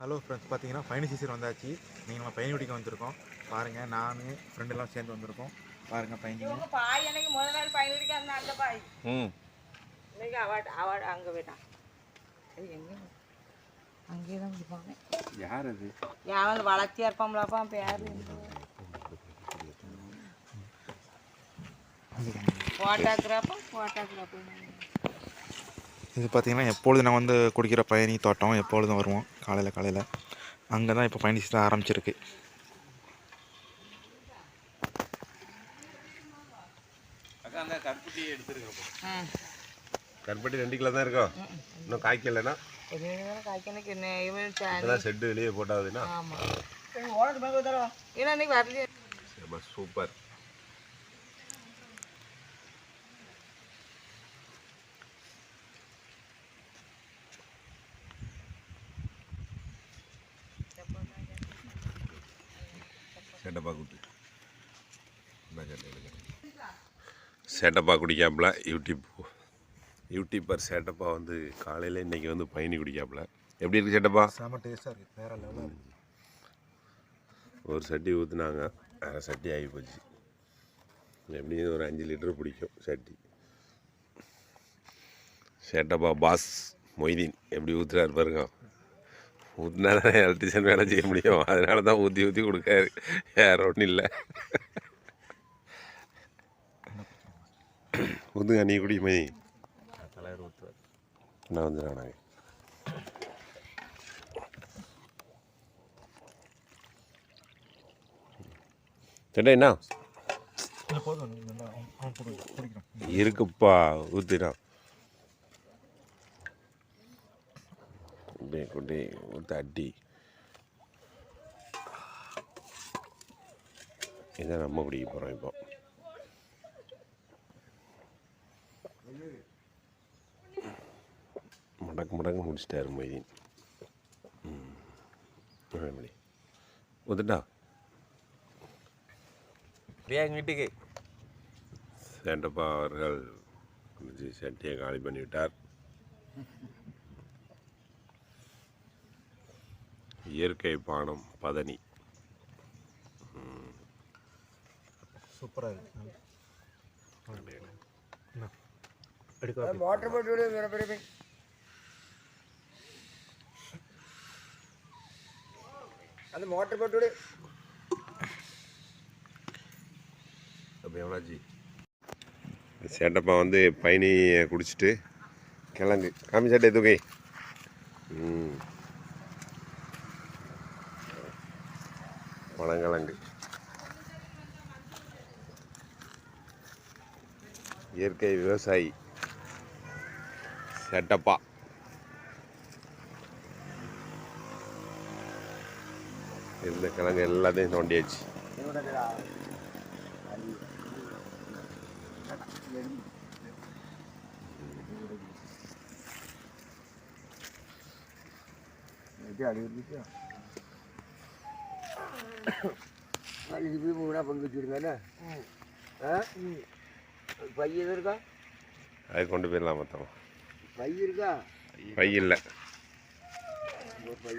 Hello friends பார்த்தீங்கன்னா பயணி season வந்தாச்சு. நீங்கள் நம்ம பயணி குடிக்க வந்திருக்கோம். பாருங்கள் நான் ஃப்ரெண்டெல்லாம் சேர்ந்து வந்திருக்கோம். பாருங்கள் இவங்க பாய் எனக்கு முதல் நாள் பயணிக்கு அந்த அந்த பாய். ம். இன்னைக்கு அவ அவ அங்கே போயிட்டான் அது எங்கே? அங்கேயே தான் பிடிப்பாங்க யார் அது? யாவது வளர்ச்சியாக இருப்பாங்களாப்பா பேர் ஃபோட்டோகிராஃபா ஃபோட்டோகிராஃபர் இது பார்த்தீங்கன்னா எப்பொழுதும் நான் வந்து குடிக்கிற பயணி தோட்டம் எப்பொழுதும் வருவோம். காலையில் காலையில். அங்கே தான் இப்போ பயணி சீசன் ஆரம்பிச்சிருக்கு. கருப்பட்டி ரெண்டு கிலோ தான் இருக்கும். இன்னும் காய்க்கலைன்னா? செட்டு வெளியே போட்டாதுன்னா சூப்பர். சேட்டப்பா குட்டி சேட்டப்பா குடிக்காப்புல யூடியூப் யூடியூபர் சேட்டப்பா வந்து காலையில் இன்னைக்கு வந்து பயணி குடிக்காப்புல. எப்படி இருக்கு சேட்டப்பா? செம டேஸ்ட்டாக இருக்குது வேறு லெவலில் ஒரு சட்டி ஊற்றுனாங்க அரை சட்டி ஆகி போச்சு. எப்படியும் ஒரு அஞ்சு லிட்டர் பிடிக்கும் சட்டி. சேட்டப்பா பாஸ் மொய்தீன் எப்படி ஊற்றுறாரு பாருங்க. ஊற்றினா தான் எலக்ட்ரிஷியன் வேலை செய்ய முடியும். அதனால தான் ஊற்றி ஊற்றி கொடுக்காரு. வேற ஒன்றும் இல்லை. ஊற்றுங்க நீ குடி மதி நான் வந்துடுறாங்க சேட்டா என்ன? இல்லை போதும் நீ நல்லா அவன் அவன் குடி குடிக்கிறோம் இருக்குப்பா ஊற்றினா அப்படியே கொண்டு ஊற்ற அடி இதான் நம்ம குடிக்க போகிறோம் இப்போ மடக்கு மடக்கு முடிச்சிட்டாரு மொய்தீன் ம் அப்படி ஊத்துட்டா பிரியா எங்கள் வீட்டுக்கு சேண்டப்பா அவர்கள் சட்டியை காலி பண்ணிவிட்டார் இயற்கை பானம் பதனி. சூப்பராக இருக்குது எடுக்க மோட்டர் போட்டு விடு வேற பெரிய பை அந்த மோட்டர் போட்டு எவ்வளோச்சி சேட்டப்பா வந்து பயணியை குடிச்சிட்டு கிழங்கு காமி சட்டை தூக்கி. ம். பனங்கிழங்கு இயற்கை விவசாயி செட்டப்பா. இருந்த கிழங்கு எல்லாத்தையும் தோண்டியாச்சு. இது போய் மூணா பங்கு வச்சுருங்கண்ணே ஆ? பை எதுவும் இருக்கா? அது கொண்டு போயிடலாம் மொத்தம். பை இருக்கா? பை இல்லை. ஒரு பை